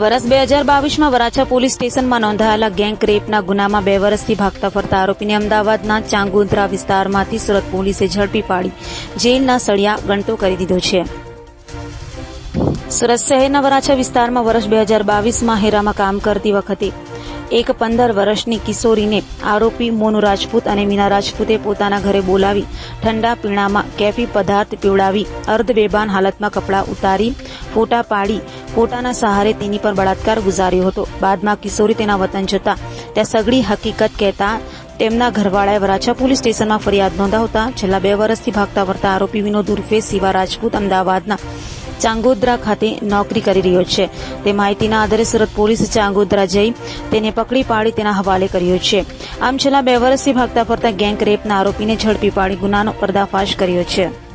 વર્ષ બે હજાર બાવીસમાં વરાછા પોલીસ સ્ટેશનમાં નોંધાયેલા ગેંગ રેપના ગુનામાં બે વર્ષથી ભાગતા ફરતા આરોપીને અમદાવાદના ચાંગુદ્રા વિસ્તારમાંથી સુરત પોલીસે ઝડપી પાડી જેલના સળિયા ગંટો કરી દીધો છે. સુરત શહેરના વરાછા વિસ્તારમાં વર્ષ બે હજાર બાવીસમાં હેરામાં કામ કરતી વખતે એક પંદર વર્ષની કિશોરીને આરોપી મોનુ રાજપૂત અને મીના રાજપૂતે પોતાના ઘરે બોલાવી ઠંડા પીણામાં કેફી પદાર્થ પીવડાવી અર્ધ બેભાન હાલતમાં કપડાં ઉતારી, ફોટા પાડી ફોટાના સહારે તેની પર બળાત્કાર ગુજાર્યો હતો. બાદમાં કિશોરી તેના વતન જતા ત્યાં સગડી હકીકત કહેતા તેમના ઘરવાળાએ વરાછા પોલીસ સ્ટેશનમાં ફરિયાદ નોંધાવતા છેલ્લા બે વર્ષથી ભાગતા વળતા આરોપી વિનોદ ઉર્ફે શિવા રાજપૂત અમદાવાદના ચાંગોદ્રા ખાતે નોકરી કરી રહ્યો છે. તે માહિતીના આધારે સુરત પોલીસે ચાંગોદ્રા જઈ તેને પકડી પાડી તેના હવાલે કર્યો છે. આમ છેલ્લા બે વર્ષથી ભાગતા ફરતા ગેંગ રેપના આરોપીને ઝડપી પાડી ગુનાનો પર્દાફાશ કર્યો છે.